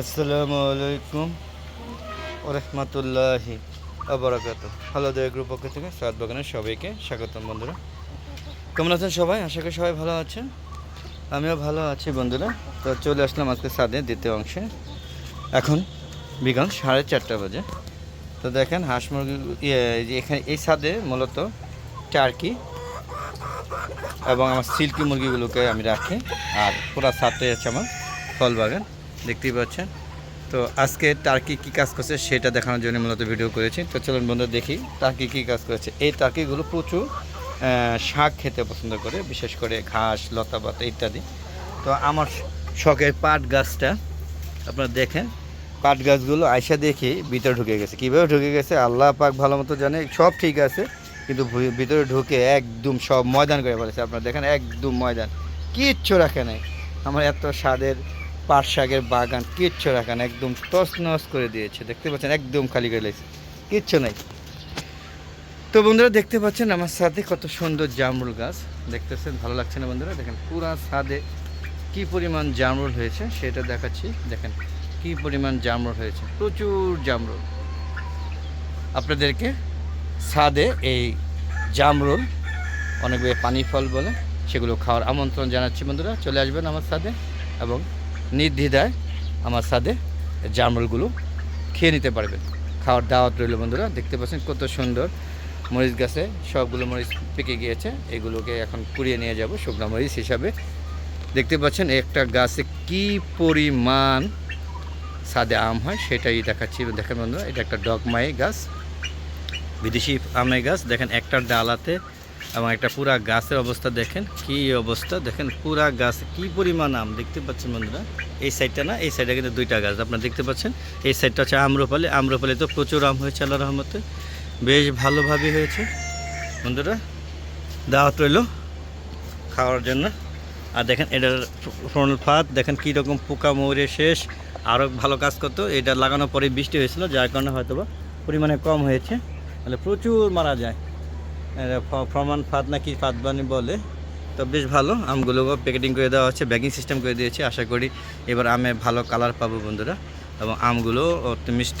আসসালামু আলাইকুম ওরহমতুল্লাহি আবরাকাত হ্যালো দেয় গ্রুপ পক্ষ থেকে সাত বাগানের সবাইকে স্বাগতম বন্ধুরা। কেমন আছেন সবাই? আশা করি সবাই ভালো আছেন। আমিও ভালো আছি বন্ধুরা। তো চলে আসলাম আজকে সাদের দ্বিতীয় অংশে। এখন বিকাল সাড়ে চারটা বাজে। তো দেখেন হাঁস মুরগি ইয়ে এখানে, এই সাদে মূলত টার্কি এবং আমার সিল্কি মুরগিগুলোকে আমি রাখি। আর পুরো সাথে আছে আমার ফল বাগান। দেখতেই পাচ্ছেন। তো আজকে টার্কি কী কাজ করছে সেটা দেখানোর জন্য মূলত ভিডিও করেছি। তো চলুন বন্ধু দেখি টার্কি কী কাজ করেছে। এই টার্কিগুলো প্রচুর শাক খেতে পছন্দ করে, বিশেষ করে ঘাস, লতা পাতা ইত্যাদি। তো আমার শখের পাট গাছটা আপনারা দেখেন, পাট গাছগুলো আয়সা দেখি ভিতরে ঢুকে গেছে। কীভাবে ঢুকে গেছে? আল্লাহ পাক ভালো মতো জানে, সব ঠিক আছে, কিন্তু ভিতরে ঢুকে একদম সব ময়দান করে ফেলেছে। আপনারা দেখেন, একদম ময়দান। কিচ্ছু রাখে নাই। আমার এত স্বাদের পাট শাকের বাগান কিচ্ছু রাখে না একদম তস নস করে দিয়েছে, দেখতে পাচ্ছেন, একদম খালি করে লেগেছে, কিচ্ছু নাই। তো বন্ধুরা, দেখতে পাচ্ছেন আমার সাথে কত সুন্দর জামরুল গাছ, দেখতেছেন, ভালো লাগছে না বন্ধুরা? দেখেন, পুরা ছাদে কি পরিমাণ জামরুল হয়েছে, সেটা দেখাচ্ছি, দেখেন, কি পরিমাণ জামরুল হয়েছে, প্রচুর জামরুল। আপনাদেরকে ছাদে এই জামরুল, অনেক পানি ফল বলে, সেগুলো খাওয়ার আমন্ত্রণ জানাচ্ছি বন্ধুরা, চলে আসবেন আমার সাথে, এবং নির্দ্বিধায় আমার সাথে জামরুলগুলো খেয়ে নিতে পারবেন। খাওয়ার দাওয়াত রইল বন্ধুরা, দেখতে পাচ্ছেন কত সুন্দর মরিচ গাছে সবগুলো মরিচ পেকে গিয়েছে, এগুলোকে এখন কুড়িয়ে নিয়ে যাব শুকনো মরিচ হিসাবে। দেখতে পাচ্ছেন একটা গাছে কি পরিমাণ সাদে আম হয় সেটাই দেখাচ্ছি। দেখেন বন্ধুরা, এটা একটা ডগমাই গাছ, বিদেশি আমের গাছ। দেখেন একটা ডালাতে এবং একটা পুরা গাছের অবস্থা দেখেন, কি অবস্থা? দেখেন পুরা গাছ, কি পরিমাণ আম? দেখতে পাচ্ছেন বন্ধুরা, এই সাইডটা না, এই সাইডে কিন্তু দুইটা গাছ, আপনারা দেখতে পাচ্ছেন? এই সাইডটা হচ্ছে আম্রপালি আম্রপালি তো প্রচুর আম হয়েছে আল্লাহ রহমতে। বেশ ভালোভাবে হয়েছে। বন্ধুরা, দাওয়াত রইল খাওয়ার জন্য। আর দেখেন এটার ফ্রন্ট ফাত দেখেন কীরকম পোকা মরে শেষ। আরও ভালো কাজ করতো, এটা লাগানোর পরে বৃষ্টি হয়েছিল, যার কারণে হয়তো পরিমাণে কম হয়েছে। তাহলে প্রচুর মারা যায়। ফ্রমান ফাদ নাকি ফাদবানি বলে। তো বেশ ভালো আমগুলোকে প্যাকেটিং করে দেওয়া হচ্ছে ব্যাগিং সিস্টেম করে দিয়েছে। আশা করি এবার আমে ভালো কালার পাবো বন্ধুরা। এবং আমগুলো অতি মিষ্ট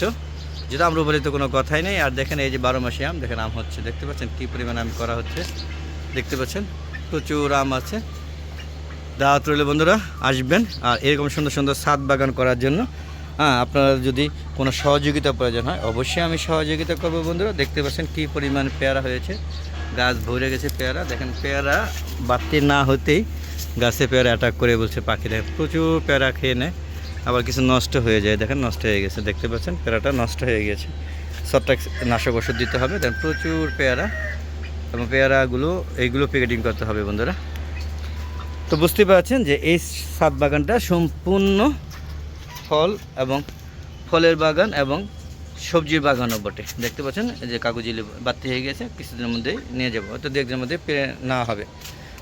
যেটা আমরা বলি তো কোনো কথাই নেই। আর দেখেন এই যে বারো মাসে আম, দেখেন আম হচ্ছে। দেখতে পাচ্ছেন কী পরিমাণ আম করা হচ্ছে? দেখতে পাচ্ছেন, প্রচুর আম আছে। দাওয়াত রইল বন্ধুরা, আসবেন। আর এরকম সুন্দর সুন্দর সাত বাগান করার জন্য হ্যাঁ আপনারা যদি কোনো সহযোগিতা প্রয়োজন হয়, অবশ্যই আমি সহযোগিতা করব বন্ধুরা। দেখতে পাচ্ছেন কী পরিমাণ পেয়ারা হয়েছে। গাছ ভরে গেছে পেয়ারা। দেখেন, পেয়ারা বাড়তি না হতেই গাছে পেয়ারা অ্যাটাক করে বলছে পাখি। দেখেন, প্রচুর পেয়ারা খেয়ে নেয়। আবার কিছু নষ্ট হয়ে যায়। দেখেন, নষ্ট হয়ে গেছে। দেখতে পাচ্ছেন, পেয়ারাটা নষ্ট হয়ে গেছে। সবটাক নাশক ওষুধ দিতে হবে। দেখেন, প্রচুর পেয়ারা। এবং পেয়ারাগুলো, এইগুলো প্যাকেটিং করতে হবে বন্ধুরা। তো বুঝতে পারছেন যে এই সাত বাগানটা সম্পূর্ণ ফল এবং ফলের বাগান এবং সবজির বাগানও বটে। দেখতে পাচ্ছেন যে কাগজি বাড়তি হয়ে গেছে কিছুদিনের মধ্যেই নিয়ে যাব। হয়তো দু একদিনের মধ্যে নেওয়া হবে।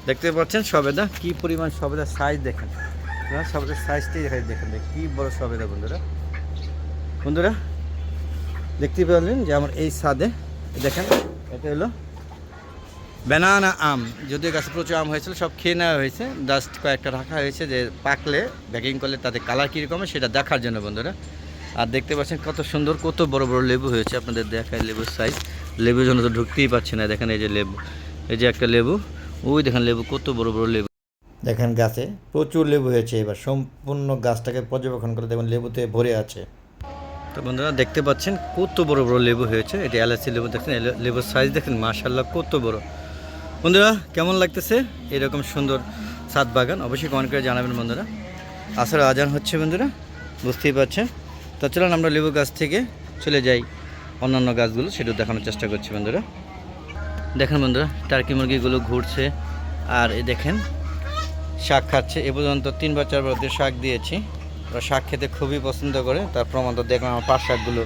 দেখতে পাচ্ছেন সবেদা কি পরিমাণ সবেদা সাইজ দেখেন। হ্যাঁ, সবেদার সাইজটাই দেখা দেখেন। কি বড় সবেদা বন্ধুরা। বন্ধুরা দেখতে পেলেন যে আমার এই সাদে দেখেন এটা হলো ব্যানানা আম যদিও গাছে প্রচুর আম হয়েছিল সব খেয়ে নেওয়া হয়েছে। জাস্ট কয়েকটা রাখা হয়েছে যে পাকলে ব্যাকিং করলে তাদের কালার কীরকম সেটা দেখার জন্য বন্ধুরা। আর দেখতে পাচ্ছেন কত সুন্দর কত বড় বড় লেবু হয়েছে আপনাদের দেখায় লেবুর সাইজ লেবুর জন্য তো ঢুকতেই পারছে না দেখেন এই যে লেবু এই যে একটা লেবু। ওই দেখেন লেবু কত বড় বড় লেবু। দেখেন গাছে প্রচুর লেবু হয়েছে এবার সম্পূর্ণ গাছটাকে পর্যবেক্ষণ করে দেখুন লেবুতে ভরে আছে। তো বন্ধুরা দেখতে পাচ্ছেন কত বড় বড় লেবু হয়েছে। এটা এলাচি লেবু দেখেন লেবুর সাইজ দেখেন মাশাল্লাহ কত বড়। বন্ধুরা, কেমন লাগতেছে? এরকম সুন্দর সাত বাগান, অবশ্যই কমেন্ট করে জানাবেন বন্ধুরা। আসলে আজান হচ্ছে বন্ধুরা, বুঝতেই পারছেন? তো চলুন আমরা লেবু গাছ থেকে চলে যাই। অন্যান্য গাছগুলো সেটাও দেখানোর চেষ্টা করছি বন্ধুরা। দেখেন বন্ধুরা, টার্কি মুরগিগুলো ঘুরছে, আর এ দেখেন, শাক খাচ্ছে। এ পর্যন্ত তিনবার, চারবার ওদের শাক দিয়েছি। ওরা শাক খেতে খুবই পছন্দ করে, তার প্রমাণ তো দেখলাম, আমার পাঁচ শাকগুলো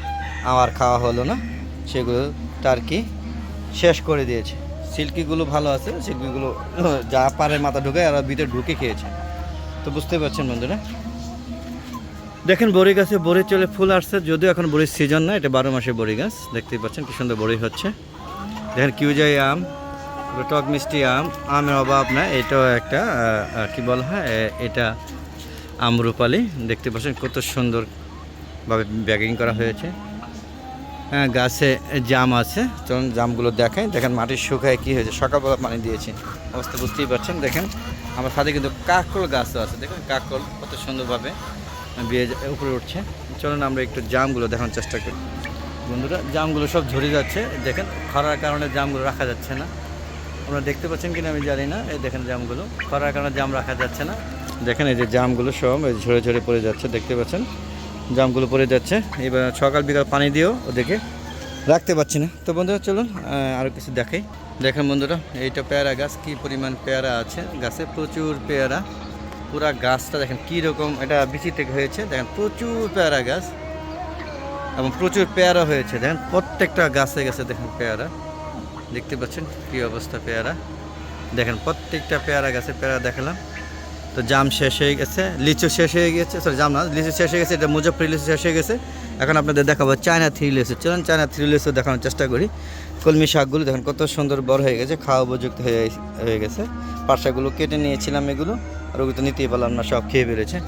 আমার খাওয়া হলো না। সেগুলো টার্কি শেষ করে দিয়েছে। সিল্কিগুলো ভালো আছে, সিল্কিগুলো যা পারে মাথা ঢুকে আর ভিতরে ঢুকে খেয়েছে। তো বুঝতে পারছেন বন্ধুরা? দেখেন বড়ি গাছে, বড়ি চলে ফুল আসছে, যদিও এখন বড়ির সিজন না, এটা বারো মাসে বড়ি গাছ, দেখতেই পাচ্ছেন কি সুন্দর বড়ি হচ্ছে। দেখেন কিউজাই আম টক মিষ্টি আম, আমের অভাব না, এটাও একটা কি বলা হয় এটা আমরুপালি দেখতে পাচ্ছেন কত সুন্দরভাবে ব্যাগিং করা হয়েছে। হ্যাঁ গাছে জাম আছে। চলুন জামগুলো দেখাই। দেখেন মাটি শুকায় কী হয়েছে। সকালবেলা পানি দিয়েছি। অবস্থা বুঝতেই পারছেন। দেখেন, আমার সাথে কিন্তু কাকরোল গাছও আছে। দেখুন কাকরোল কত সুন্দরভাবে বিয়ে উপরে উঠছে। চলুন আমরা একটু জামগুলো দেখানোর চেষ্টা করি। বন্ধুরা, জামগুলো সব ঝরে যাচ্ছে। দেখেন, খরার কারণে জামগুলো রাখা যাচ্ছে না। আপনারা দেখতে পাচ্ছেন কিনা আমি জানি না। এই দেখেন জামগুলো। খরার কারণে জাম রাখা যাচ্ছে না। দেখেন, এই যে জামগুলো সব ঝরে ঝরে পড়ে যাচ্ছে। দেখতে পাচ্ছেন? জামগুলো পড়ে যাচ্ছে। এবার সকাল বিকাল পানি দিয়েও ওদেরকে রাখতে পারছি না। তো বন্ধুরা, চলুন আরও কিছু দেখাই। দেখেন বন্ধুরা, এইটা পেয়ারা গাছ, কি পরিমাণ পেয়ারা আছে গাছে? প্রচুর পেয়ারা। পুরা গাছটা দেখেন কী রকম, এটা বিচি থেকে হয়েছে। দেখেন প্রচুর পেয়ারা গাছ এবং প্রচুর পেয়ারা হয়েছে। দেখেন প্রত্যেকটা গাছে গাছে দেখেন পেয়ারা। দেখতে পাচ্ছেন কী অবস্থা পেয়ারা? দেখেন প্রত্যেকটা পেয়ারা গাছে পেয়ারা দেখালাম। তো জাম শেষ হয়ে গেছে, লিচু শেষ হয়ে গেছে সরি জাম না, লিচু শেষ হয়ে গেছে, এটা মুজফরি লিচু শেষ হয়ে গেছে। এখন আপনাদের দেখাবো চায়না থ্রি লিচু। চলুন চায়না থ্রি লিচু দেখানোর চেষ্টা করি। কলমি শাকগুলো দেখেন কত সুন্দর বড় হয়ে গেছে, খাওয়া উপযুক্ত হয়ে হয়ে গেছে। পাশাগুলো কেটে নিয়েছিলাম এগুলো, আর ওগুলো নিতেই পারলাম না, সব খেয়ে বেড়েছে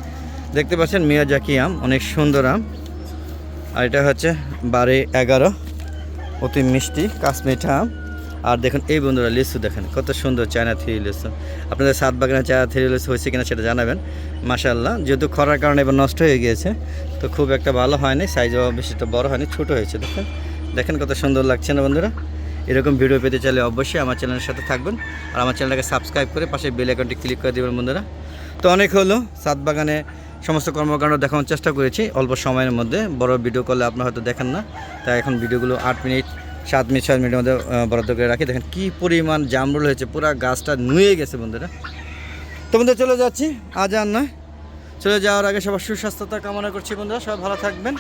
দেখতে পাচ্ছেন মিয়াজাকি আম, অনেক সুন্দর আম। আর এটা হচ্ছে বারে এগারো, অতি মিষ্টি কাশ্মীরটা আম। আর দেখুন, এই বন্ধুরা লিচু দেখেন, কত সুন্দর চায়না থ্রি লিচু। আপনাদের সাত বাগানে চায়না থ্রি লিচু হয়েছে কিনা সেটা জানাবেন। মাশাল্লাহ যেহেতু খরার কারণে এবার নষ্ট হয়ে গিয়েছে, তো খুব একটা ভালো হয়নি সাইজও বেশি একটা বড় হয়নি, ছোটো হয়েছে, দেখেন। দেখেন কত সুন্দর লাগছে না বন্ধুরা? এরকম ভিডিও পেতে চাইলে অবশ্যই আমার চ্যানেলের সাথে থাকবেন আর আমার চ্যানেলটাকে সাবস্ক্রাইব করে পাশে বেল আইকনটি ক্লিক করে দেবেন বন্ধুরা। তো অনেক হলো, সাত বাগানে সমস্ত কর্মকাণ্ড দেখানোর চেষ্টা করেছি, অল্প সময়ের মধ্যে, বড় ভিডিও করলে আপনারা হয়তো দেখেন না। তাই এখন ভিডিওগুলো আট মিনিট সাত মিনিট, ছয় মিনিটের মধ্যে বরাদ্দ করে রাখি। দেখেন কী পরিমাণ জামরুল হয়েছে, পুরো গাছটা নুয়ে গেছে, বন্ধুরা। তো বন্ধুরা, চলে যাচ্ছি। আজ আর নয়। চলে যাওয়ার আগে সবার সুস্বাস্থ্যতা কামনা করছি, বন্ধুরা। সবাই ভালো থাকবেন।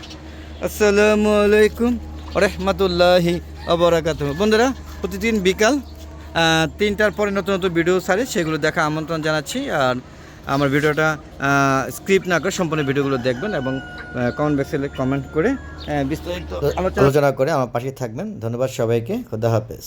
আসসালামু আলাইকুম রহমতুল্লাহি অবরাকাত বন্ধুরা, প্রতিদিন বিকাল তিনটার পরে নতুন নতুন ভিডিও সারি, সেগুলো দেখা আমন্ত্রণ জানাচ্ছি। আর আমার ভিডিওটা স্ক্রিপ্ট না করে সম্পূর্ণ ভিডিওগুলো দেখবেন এবং কমেন্ট বক্সে কমেন্ট করে বিস্তারিত আলোচনা করে আমার পাশে থাকবেন। ধন্যবাদ সবাইকে। খুদা হাফেজ।